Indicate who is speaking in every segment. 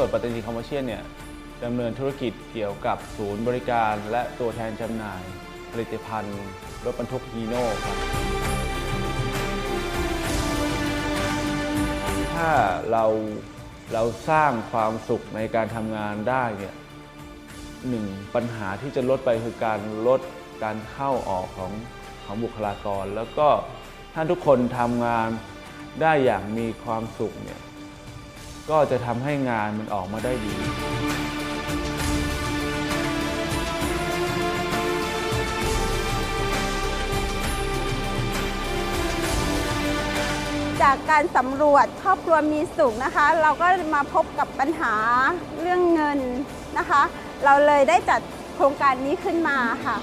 Speaker 1: ส่วนปัตตานีคอมเมอร์เชียลเนี่ยดำเนินธุรกิจเกี่ยวกับศูนย์บริการ และตัวแทนจำหน่าย ผลิตภัณฑ์รถบรรทุกฮีโน่ครับถ้าเราเราสร้างความสุขในการทำงานได้เนี่ยหนึ่งปัญหาที่จะลดไปคือการลดการเข้าออกของของบุคลากร แล้วก็ถ้าทุกคนทำงานได้อย่างมีความสุขเนี่ย ก็จะทำให้งานมันออกมาได้ดี
Speaker 2: จากการสำรวจครอบครัวมีสุขนะคะ เราก็มาพบกับปัญหาเรื่องเงินนะคะ เราเลยได้จัดโครงการนี้ขึ้นมาค่ะ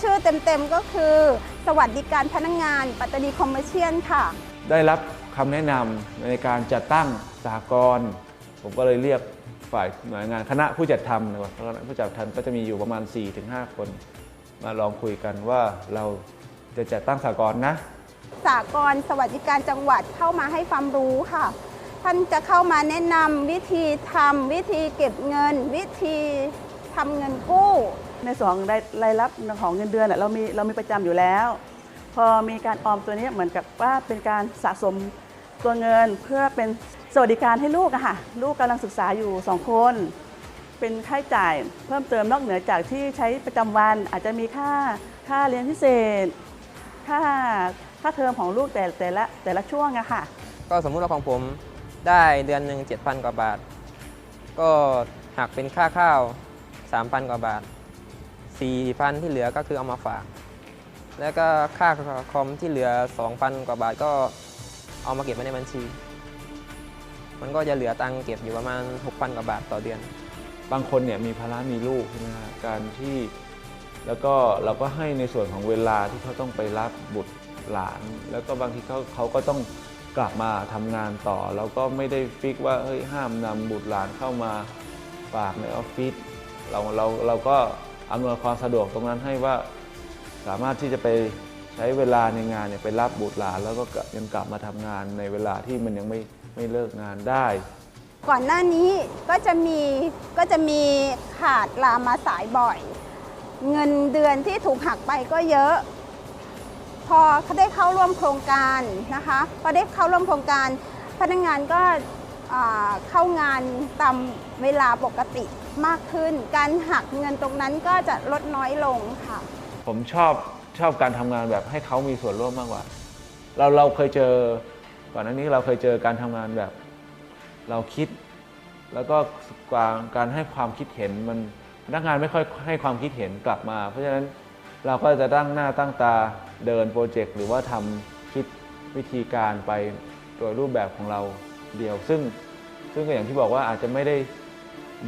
Speaker 2: ชื่อเต็มๆก็คือ สวัสดิการพนักงงาน ปัตตานีคอมเมอร์เชียลค่ะ
Speaker 1: ได้รับ คำแนะนำในการจัดตั้งสหกรณ์ผมก็เลยเรียกฝ่ายหน่วยงานคณะผู้จัดทำนะครับคณะผู้จัดทำก็จะมีอยู่ประมาณ 4-5 คน มาลองคุยกันว่าเราจะจัดตั้งสหกรณ์นะ
Speaker 2: สากลสวัสดิการจังหวัดเข้ามาให้ความรู้ค่ะ ท่านจะเข้ามาแนะนำวิธีทำวิธีเก็บเงิน วิธีทำเงินกู้
Speaker 3: ในส่วนของรายรายรับของเงินเดือนน่ะเรามีเรามีประจำอยู่แล้ว พอมีการออมตัวนี้เหมือนกับว่าเป็นการสะสมตัวเงินเพื่อเป็นสวัสดิการให้ลูกอะค่ะลูกกำลังศึกษาอยู่2คน เป็นค่าใช้จ่ายเพิ่มเติมนอกเหนือจากที่ใช้ประจำวัน อาจจะมีค่าค่าเรียนพิเศษ ค่าค่าเทอมของลูกแต่แต่ละแต่ละช่วงอะค่ะ
Speaker 4: ก็สมมุติว่าของผมได้เดือนหนึ่ง7,000 กว่าบาท ก็หักเป็นค่าข้าว 3,000 กว่าบาท 4,000 ที่เหลือก็คือเอามาฝาก แล้วก็ค่าคอมที่เหลือ 2,000 กว่าบาทก็เอามาเก็บไว้ในบัญชี มันก็จะเหลือตังค์เก็บอยู่ประมาณ 6,000 กว่าบาทต่อเดือน
Speaker 1: บางคนเนี่ยมีภาระมีลูกใช่ไหมฮะการที่แล้วก็เราก็ให้ในส่วนของเวลาที่เขาต้องไปรับบุตรหลาน แล้วก็บางทีเขาเขาก็ต้องกลับมาทำงานต่อเราก็ไม่ได้ฟิกว่าเฮ้ยห้ามนำบุตรหลานเข้ามาฝากในออฟฟิศเราเราเราก็อำนวยความสะดวกตรงนั้นให้ว่า สามารถที่จะไปใช้เวลาในงานเนี่ยไปรับบุตรหลาน แล้วก็ยังกลับมาทำงานในเวลาที่มันยังไม่ไม่เลิกงานได้
Speaker 2: ก่อนหน้านี้ก็จะมีก็จะมีขาดลามาสายบ่อย เงินเดือนที่ถูกหักไปก็เยอะ พอเขาได้เข้าร่วมโครงการนะคะพอได้เข้าร่วมโครงการ พนักงานก็เข้างานตามเวลาปกติมากขึ้น การหักเงินตรงนั้นก็จะลดน้อยลงค่ะ
Speaker 1: ผมชอบชอบการทำงานแบบให้เขามีส่วนร่วมมากกว่า เราเราเคยเจอก่อนหน้านี้เราเคยเจอการทำงานแบบ เราคิด แล้วก็การการให้ความคิดเห็นมันพนักงานไม่ค่อยให้ความคิดเห็นกลับมา เพราะฉะนั้นเราก็จะตั้งหน้าตั้งตาเดินโปรเจกต์หรือว่าทำคิดวิธีการไปโดยรูปแบบของเราเดียว ซึ่งซึ่งก็อย่างที่บอกว่าอาจจะไม่ได้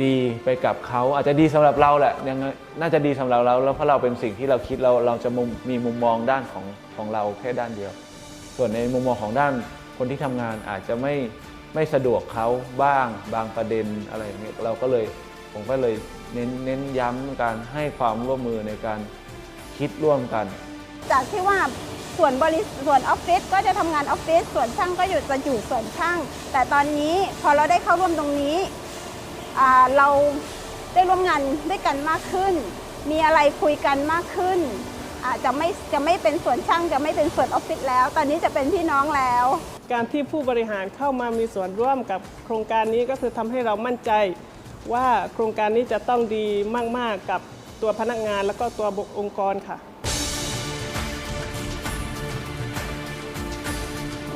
Speaker 1: ดีไปกับเขาอาจจะดีสำหรับเราแหละยังน่าจะดีสำหรับเราแล้วเพราะเราเป็นสิ่งที่เราคิดเราเราจะมุมมีมุมมองด้านของของเราแค่ด้านเดียว ส่วนในมุมมองของด้านคนที่ทำงานอาจจะไม่ไม่สะดวกเขาบ้างบางประเด็นอะไรอย่างเงี้ยเราก็เลยผมก็เลยเน้นเน้นย้ำการให้ความร่วมมือในการคิดร่วมกัน
Speaker 2: จากที่ว่าส่วนบริส่วนออฟฟิศก็จะทำงานออฟฟิศส่วนช่างก็อยู่จะอยู่ส่วนช่าง แต่ตอนนี้พอเราได้เข้าร่วมตรงนี้ เราได้ร่วมงานด้วยกันมากขึ้น มีอะไรคุยกันมากขึ้น อาจจะไม่จะไม่เป็นส่วนช่างจะไม่เป็นส่วนออฟฟิศแล้ว ตอนนี้จะเป็นพี่น้องแล้ว
Speaker 5: การที่ผู้บริหารเข้ามามีส่วนร่วมกับโครงการนี้ก็คือทำให้เรามั่นใจว่าโครงการนี้จะต้องดีมาก ๆ กับตัวพนักงานแล้วก็ตัวบุคองค์กรค่ะ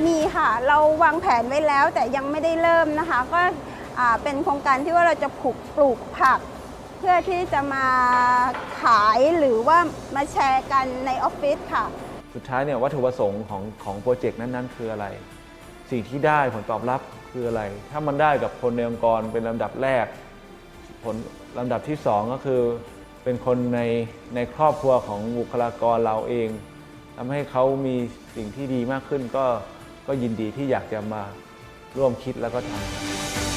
Speaker 2: มีค่ะ เราวางแผนไว้แล้วแต่ยังไม่ได้เริ่มนะคะ ก็อ่า เป็นโครงการที่ว่าเราจะปลูกปลูกผัก เพื่อที่จะมาขายหรือว่ามาแชร์กันในออฟฟิศค่ะ
Speaker 1: สุดท้ายเนี่ยวัตถุประสงค์ของของโปรเจกต์นั้นๆ คืออะไร สิ่งที่ได้ผลตอบรับคืออะไร ถ้ามันได้กับคนในองค์กรเป็นลำดับแรก ผลลำดับที่ 2 ก็คือเป็นคนในในครอบครัวของบุคลากรเราเองทำให้เขามีสิ่งที่ดีมากขึ้นก็ก็ยินดีที่อยากจะมาร่วมคิดแล้วก็ทำ